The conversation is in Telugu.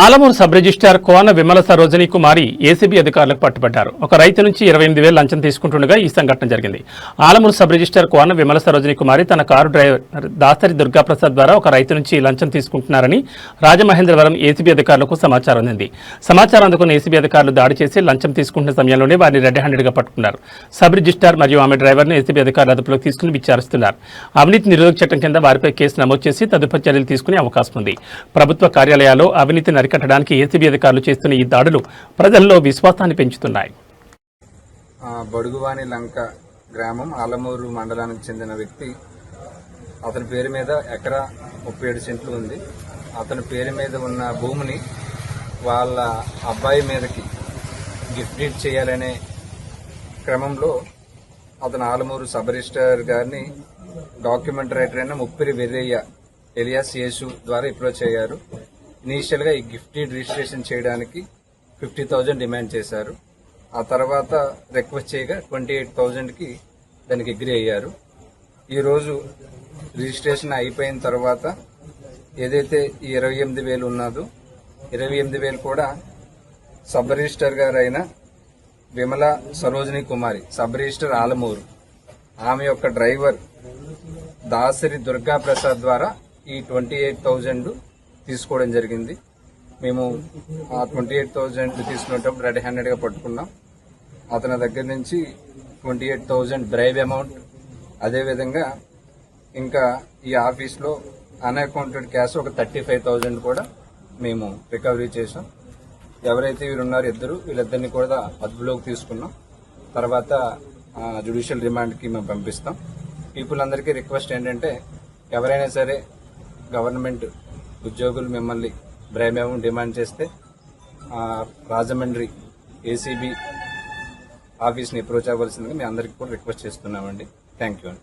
Alamuru sub registrar Kona Vimala Sarojini Kumari ACB అధికారులకు పట్టుబడ్డారు. ఒక రైతు నుంచి ఇరవై ఎనిమిది వేలు లంచం తీసుకుంటుండగా ఈ సంఘటన జరిగింది. ఆలమూరు సబ్ రిజిస్ట్రార్ కోన విమల సరోజనీ కుమారి తన కారు డ్రైవర్ దాసరి దుర్గాప్రసాద్ ద్వారా ఒక రైతు నుంచి లంచం తీసుకుంటున్నారని రాజమహేంద్రవరం ఏసీబీ అధికారులకు సమాచారం అందింది. సమాచారం అందుకున్న ఏసీబీ అధికారులు దాడి చేసి లంచం తీసుకుంటున్న సమయంలోనే వారిని రెడ్ హ్యాండెడ్గా పట్టుకున్నారు. సబ్ రిజిస్టార్ మరియు ఆమె డ్రైవర్ను ఏసీబీ అధికారులు అదుపులోకి తీసుకుని విచారిస్తున్నారు. అవినీతి నిరోధక చట్టం కింద వారిపై కేసు నమోదు చేసి తదుపరి చర్యలు తీసుకునే అవకాశం ఉంది. ప్రభుత్వ కార్యాలయాల్లో అవినీతి అరికట్టడానికి ఏసీబీ అధికారులు చేస్తున్న ఈ దాడులు ప్రజల్లో విశ్వాసాన్ని పెంచుతున్నాయి. బడుగువాణి లంక గ్రామం ఆలమూరు మండలానికి చెందిన వ్యక్తి అతని పేరు మీద ఎకరా ముప్పై ఏడు సెంట్లు ఉంది. అతని పేరు మీద ఉన్న భూమిని వాళ్ళ అబ్బాయి మీదకి గిఫ్ట్ డీడ్ చేయాలనే క్రమంలో అతను ఆలమూరు సబ్ రిజిస్టర్ గారిని డాక్యుమెంట్ రైటర్ అయిన ముప్పిరి వెర్రయ్య ఎలియాస్ యేసు ద్వారా అప్రోచ్ అయ్యారు. ఇనీషియల్గా ఈ గిఫ్ట్ డీడ్ రిజిస్ట్రేషన్ చేయడానికి ఫిఫ్టీ థౌజండ్ డిమాండ్ చేశారు. ఆ తర్వాత రిక్వెస్ట్ చేయగా ట్వంటీ ఎయిట్ థౌజండ్కి దానికి అగ్రి అయ్యారు. ఈరోజు రిజిస్ట్రేషన్ అయిపోయిన తర్వాత ఏదైతే ఈ ఇరవై ఎనిమిది వేలు ఉన్నదో ఇరవై ఎనిమిది వేలు కూడా సబ్ రిజిస్టర్ గారైన విమల సరోజిని కుమారి సబ్ రిజిస్టర్ ఆలమూరు. ఆమె యొక్క డ్రైవర్ దాసరి దుర్గా ప్రసాద్ ద్వారా ఈ ట్వంటీ ఎయిట్ థౌజండ్ తీసుకోవడం జరిగింది. మేము ట్వంటీ ఎయిట్ థౌజండ్ తీసుకునేటప్పుడు రెడ్ హ్యాండెడ్గా పట్టుకున్నాం. అతని దగ్గర నుంచి twenty eight thousand bribe amount అదేవిధంగా ఇంకా ఈ ఆఫీస్లో అన్అకౌంటెడ్ క్యాష్ ఒక థర్టీ ఫైవ్ థౌజండ్ కూడా మేము రికవరీ చేసాం. ఎవరైతే వీరు ఉన్నారో ఇద్దరు వీళ్ళిద్దరిని కూడా అదుపులోకి తీసుకున్నాం. తర్వాత జుడిషియల్ రిమాండ్కి మేము పంపిస్తాం. పీపుల్ అందరికీ రిక్వెస్ట్ ఏంటంటే ఎవరైనా సరే గవర్నమెంట్ ఉద్యోగులు మిమ్మల్ని బ్రేమేమం డిమాండ్ చేస్తే రాజమండ్రి ఏసీబీ ఆఫీస్ని అప్రోచ్ అవ్వాల్సిందిగా మీ అందరికీ కూడా రిక్వెస్ట్ చేస్తున్నామండి. థ్యాంక్ యూ అండి.